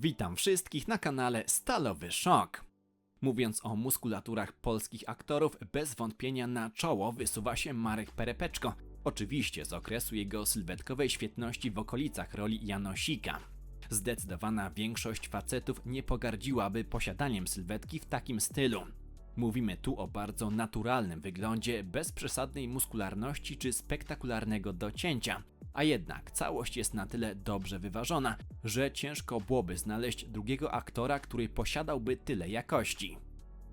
Witam wszystkich na kanale Stalowy Szok. Mówiąc o muskulaturach polskich aktorów, bez wątpienia na czoło wysuwa się Marek Perepeczko. Oczywiście z okresu jego sylwetkowej świetności w okolicach roli Janosika. Zdecydowana większość facetów nie pogardziłaby posiadaniem sylwetki w takim stylu. Mówimy tu o bardzo naturalnym wyglądzie, bez przesadnej muskularności czy spektakularnego docięcia. A jednak całość jest na tyle dobrze wyważona, że ciężko byłoby znaleźć drugiego aktora, który posiadałby tyle jakości.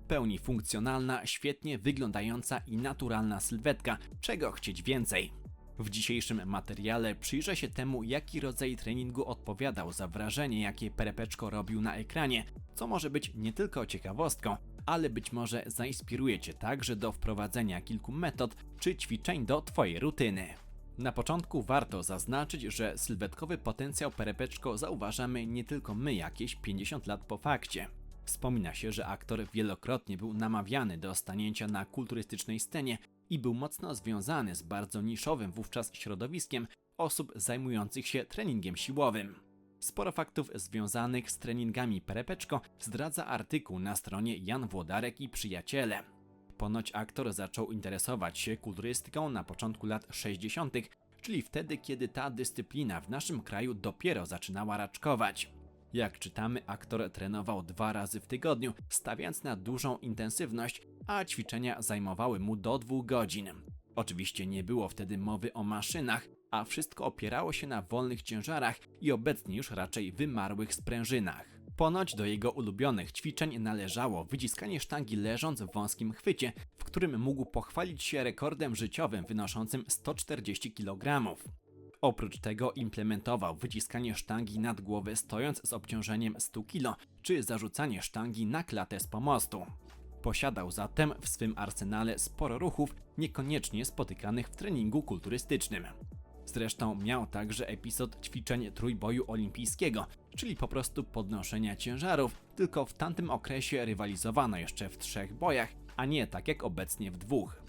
Pełni funkcjonalna, świetnie wyglądająca i naturalna sylwetka, czego chcieć więcej. W dzisiejszym materiale przyjrzę się temu, jaki rodzaj treningu odpowiadał za wrażenie, jakie Perepeczko robił na ekranie, co może być nie tylko ciekawostką, ale być może zainspiruje Cię także do wprowadzenia kilku metod czy ćwiczeń do Twojej rutyny. Na początku warto zaznaczyć, że sylwetkowy potencjał Perepeczko zauważamy nie tylko my jakieś 50 lat po fakcie. Wspomina się, że aktor wielokrotnie był namawiany do stanięcia na kulturystycznej scenie i był mocno związany z bardzo niszowym wówczas środowiskiem osób zajmujących się treningiem siłowym. Sporo faktów związanych z treningami Perepeczko zdradza artykuł na stronie Jan Włodarek i Przyjaciele. Ponoć aktor zaczął interesować się kulturystyką na początku lat 60., czyli wtedy, kiedy ta dyscyplina w naszym kraju dopiero zaczynała raczkować. Jak czytamy, aktor trenował dwa razy w tygodniu, stawiając na dużą intensywność, a ćwiczenia zajmowały mu do dwóch godzin. Oczywiście nie było wtedy mowy o maszynach, a wszystko opierało się na wolnych ciężarach i obecnie już raczej wymarłych sprężynach. Ponoć do jego ulubionych ćwiczeń należało wyciskanie sztangi leżąc w wąskim chwycie, w którym mógł pochwalić się rekordem życiowym wynoszącym 140 kg. Oprócz tego implementował wyciskanie sztangi nad głowę stojąc z obciążeniem 100 kg, czy zarzucanie sztangi na klatę z pomostu. Posiadał zatem w swym arsenale sporo ruchów, niekoniecznie spotykanych w treningu kulturystycznym. Zresztą miał także epizod ćwiczeń trójboju olimpijskiego, czyli po prostu podnoszenia ciężarów, tylko w tamtym okresie rywalizowano jeszcze w trzech bojach, a nie tak jak obecnie w dwóch.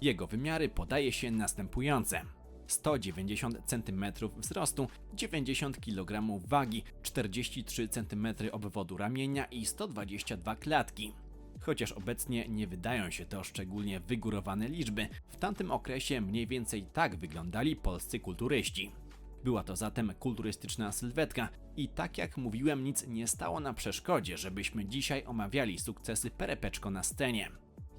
Jego wymiary podaje się następujące. 190 cm wzrostu, 90 kg wagi, 43 cm obwodu ramienia i 122 klatki. Chociaż obecnie nie wydają się to szczególnie wygórowane liczby, w tamtym okresie mniej więcej tak wyglądali polscy kulturyści. Była to zatem kulturystyczna sylwetka i tak jak mówiłem, nic nie stało na przeszkodzie, żebyśmy dzisiaj omawiali sukcesy Perepeczko na scenie.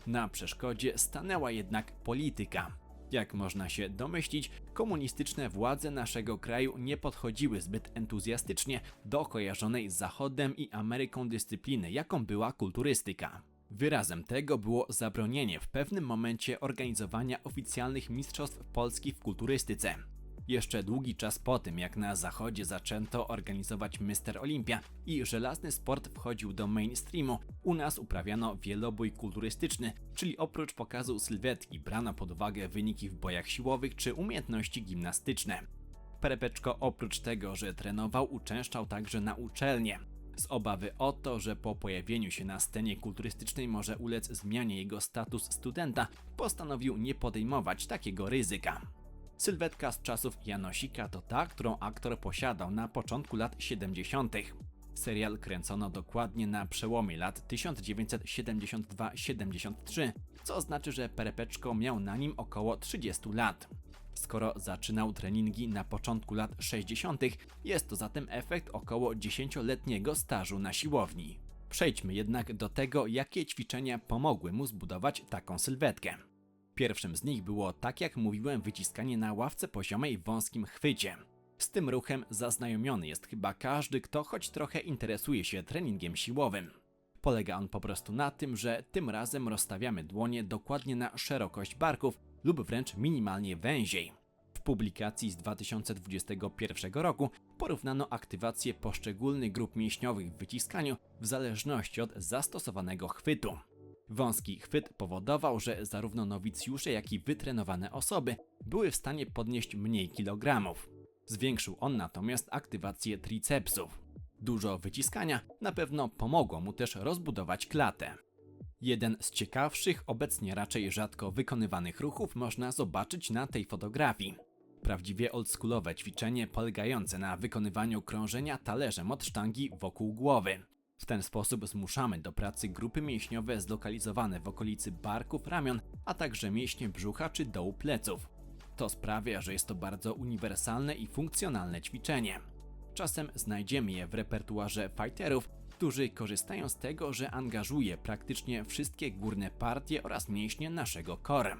Na przeszkodzie stanęła jednak polityka. Jak można się domyślić, komunistyczne władze naszego kraju nie podchodziły zbyt entuzjastycznie do kojarzonej z Zachodem i Ameryką dyscypliny, jaką była kulturystyka. Wyrazem tego było zabronienie w pewnym momencie organizowania oficjalnych mistrzostw Polski w kulturystyce. Jeszcze długi czas po tym, jak na zachodzie zaczęto organizować Mister Olympia i żelazny sport wchodził do mainstreamu, u nas uprawiano wielobój kulturystyczny, czyli oprócz pokazu sylwetki brano pod uwagę wyniki w bojach siłowych czy umiejętności gimnastyczne. Perepeczko oprócz tego, że trenował, uczęszczał także na uczelnie. Z obawy o to, że po pojawieniu się na scenie kulturystycznej może ulec zmianie jego status studenta, postanowił nie podejmować takiego ryzyka. Sylwetka z czasów Janosika to ta, którą aktor posiadał na początku lat 70. Serial kręcono dokładnie na przełomie lat 1972-73, co znaczy, że Perepeczko miał na nim około 30 lat. Skoro zaczynał treningi na początku lat 60., jest to zatem efekt około 10-letniego stażu na siłowni. Przejdźmy jednak do tego, jakie ćwiczenia pomogły mu zbudować taką sylwetkę. Pierwszym z nich było, tak jak mówiłem, wyciskanie na ławce poziomej w wąskim chwycie. Z tym ruchem zaznajomiony jest chyba każdy, kto choć trochę interesuje się treningiem siłowym. Polega on po prostu na tym, że tym razem rozstawiamy dłonie dokładnie na szerokość barków lub wręcz minimalnie węziej. W publikacji z 2021 roku porównano aktywację poszczególnych grup mięśniowych w wyciskaniu w zależności od zastosowanego chwytu. Wąski chwyt powodował, że zarówno nowicjusze, jak i wytrenowane osoby były w stanie podnieść mniej kilogramów. Zwiększył on natomiast aktywację tricepsów. Dużo wyciskania na pewno pomogło mu też rozbudować klatę. Jeden z ciekawszych, obecnie raczej rzadko wykonywanych ruchów można zobaczyć na tej fotografii. prawdziwie oldschoolowe ćwiczenie polegające na wykonywaniu krążenia talerzem od sztangi wokół głowy. W ten sposób zmuszamy do pracy grupy mięśniowe zlokalizowane w okolicy barków, ramion, a także mięśnie brzucha czy dołu pleców. To sprawia, że jest to bardzo uniwersalne i funkcjonalne ćwiczenie. Czasem znajdziemy je w repertuarze fighterów, którzy korzystają z tego, że angażuje praktycznie wszystkie górne partie oraz mięśnie naszego core.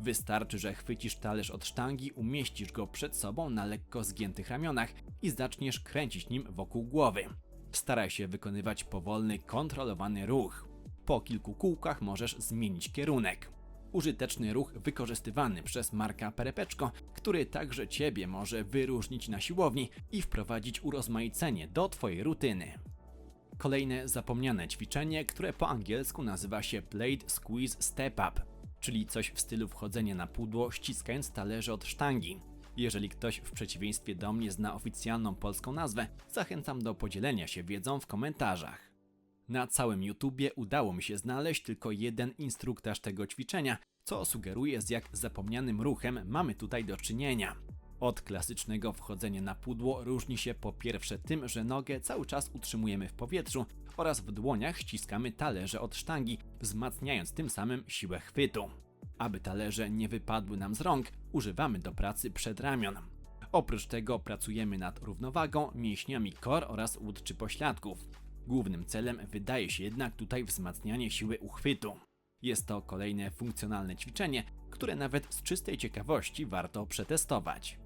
Wystarczy, że chwycisz talerz od sztangi, umieścisz go przed sobą na lekko zgiętych ramionach i zaczniesz kręcić nim wokół głowy. Staraj się wykonywać powolny, kontrolowany ruch. Po kilku kółkach możesz zmienić kierunek. Użyteczny ruch wykorzystywany przez Marka Perepeczko, który także Ciebie może wyróżnić na siłowni i wprowadzić urozmaicenie do Twojej rutyny. Kolejne zapomniane ćwiczenie, które po angielsku nazywa się Plate Squeeze Step Up, czyli coś w stylu wchodzenia na pudło ściskając talerze od sztangi. Jeżeli ktoś w przeciwieństwie do mnie zna oficjalną polską nazwę, zachęcam do podzielenia się wiedzą w komentarzach. Na całym YouTubie udało mi się znaleźć tylko jeden instruktaż tego ćwiczenia, co sugeruje z jak zapomnianym ruchem mamy tutaj do czynienia. Od klasycznego wchodzenia na pudło różni się po pierwsze tym, że nogę cały czas utrzymujemy w powietrzu oraz w dłoniach ściskamy talerze od sztangi, wzmacniając tym samym siłę chwytu. Aby talerze nie wypadły nam z rąk, używamy do pracy przedramion. Oprócz tego pracujemy nad równowagą, mięśniami core oraz łód czy pośladków. Głównym celem wydaje się jednak tutaj wzmacnianie siły uchwytu. Jest to kolejne funkcjonalne ćwiczenie, które nawet z czystej ciekawości warto przetestować.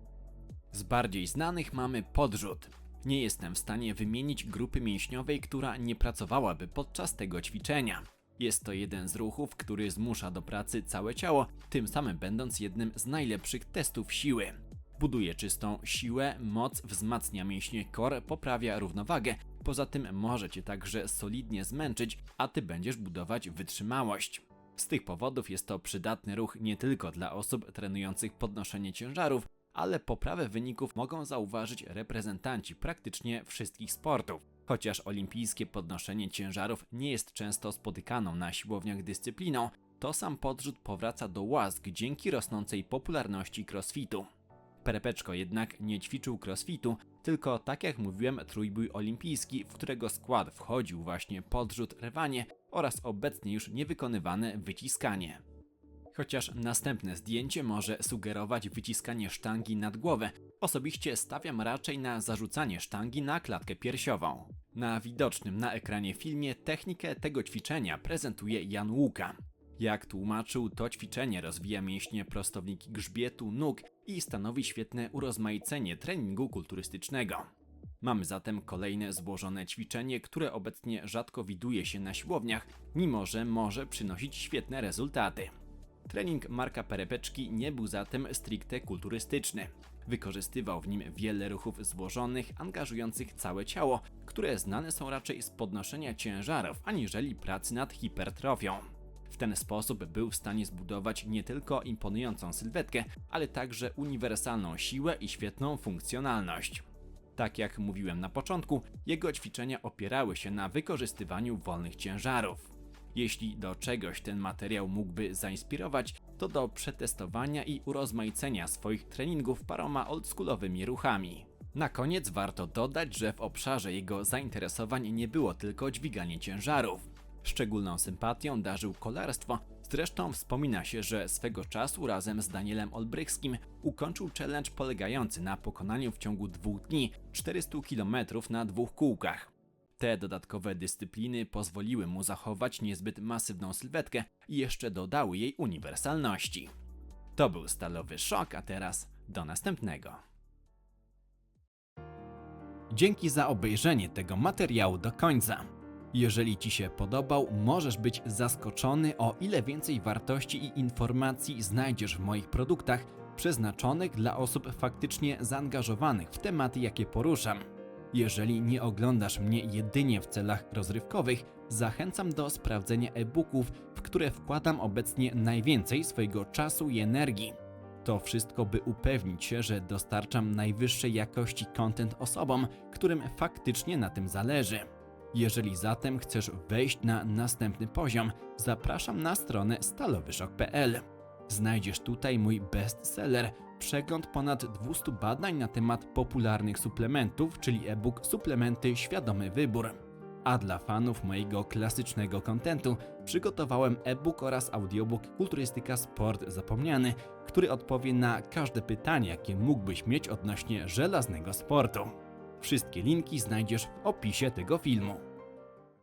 Z bardziej znanych mamy podrzut. Nie jestem w stanie wymienić grupy mięśniowej, która nie pracowałaby podczas tego ćwiczenia. Jest to jeden z ruchów, który zmusza do pracy całe ciało, tym samym będąc jednym z najlepszych testów siły. Buduje czystą siłę, moc, wzmacnia mięśnie core, poprawia równowagę. Poza tym może cię także solidnie zmęczyć, a ty będziesz budować wytrzymałość. Z tych powodów jest to przydatny ruch nie tylko dla osób trenujących podnoszenie ciężarów, ale poprawę wyników mogą zauważyć reprezentanci praktycznie wszystkich sportów. Chociaż olimpijskie podnoszenie ciężarów nie jest często spotykaną na siłowniach dyscypliną, to sam podrzut powraca do łask dzięki rosnącej popularności crossfitu. Perepeczko jednak nie ćwiczył crossfitu, tylko tak jak mówiłem trójbój olimpijski, w którego skład wchodził właśnie podrzut rwanie oraz obecnie już niewykonywane wyciskanie. Chociaż następne zdjęcie może sugerować wyciskanie sztangi nad głowę, osobiście stawiam raczej na zarzucanie sztangi na klatkę piersiową. Na widocznym na ekranie filmie technikę tego ćwiczenia prezentuje Jan Łuka. Jak tłumaczył, to ćwiczenie rozwija mięśnie prostowniki grzbietu, nóg i stanowi świetne urozmaicenie treningu kulturystycznego. Mamy zatem kolejne złożone ćwiczenie, które obecnie rzadko widuje się na siłowniach, mimo że może przynosić świetne rezultaty. Trening Marka Perepeczki nie był zatem stricte kulturystyczny. Wykorzystywał w nim wiele ruchów złożonych, angażujących całe ciało, które znane są raczej z podnoszenia ciężarów, aniżeli pracy nad hipertrofią. W ten sposób był w stanie zbudować nie tylko imponującą sylwetkę, ale także uniwersalną siłę i świetną funkcjonalność. Tak jak mówiłem na początku, jego ćwiczenia opierały się na wykorzystywaniu wolnych ciężarów. Jeśli do czegoś ten materiał mógłby zainspirować, to do przetestowania i urozmaicenia swoich treningów paroma oldschoolowymi ruchami. Na koniec warto dodać, że w obszarze jego zainteresowań nie było tylko dźwiganie ciężarów. Szczególną sympatią darzył kolarstwo, zresztą wspomina się, że swego czasu razem z Danielem Olbrychskim ukończył challenge polegający na pokonaniu w ciągu dwóch dni 400 km na dwóch kółkach. Te dodatkowe dyscypliny pozwoliły mu zachować niezbyt masywną sylwetkę i jeszcze dodały jej uniwersalności. To był stalowy szok, a teraz do następnego. Dzięki za obejrzenie tego materiału do końca. Jeżeli Ci się podobał, możesz być zaskoczony o ile więcej wartości i informacji znajdziesz w moich produktach przeznaczonych dla osób faktycznie zaangażowanych w tematy, jakie poruszam. Jeżeli nie oglądasz mnie jedynie w celach rozrywkowych, zachęcam do sprawdzenia e-booków, w które wkładam obecnie najwięcej swojego czasu i energii. To wszystko, by upewnić się, że dostarczam najwyższej jakości content osobom, którym faktycznie na tym zależy. Jeżeli zatem chcesz wejść na następny poziom, zapraszam na stronę stalowyszok.pl. Znajdziesz tutaj mój bestseller przegląd ponad 200 badań na temat popularnych suplementów, czyli e-book Suplementy Świadomy Wybór. A dla fanów mojego klasycznego kontentu przygotowałem e-book oraz audiobook Kulturystyka Sport Zapomniany, który odpowie na każde pytanie, jakie mógłbyś mieć odnośnie żelaznego sportu. Wszystkie linki znajdziesz w opisie tego filmu.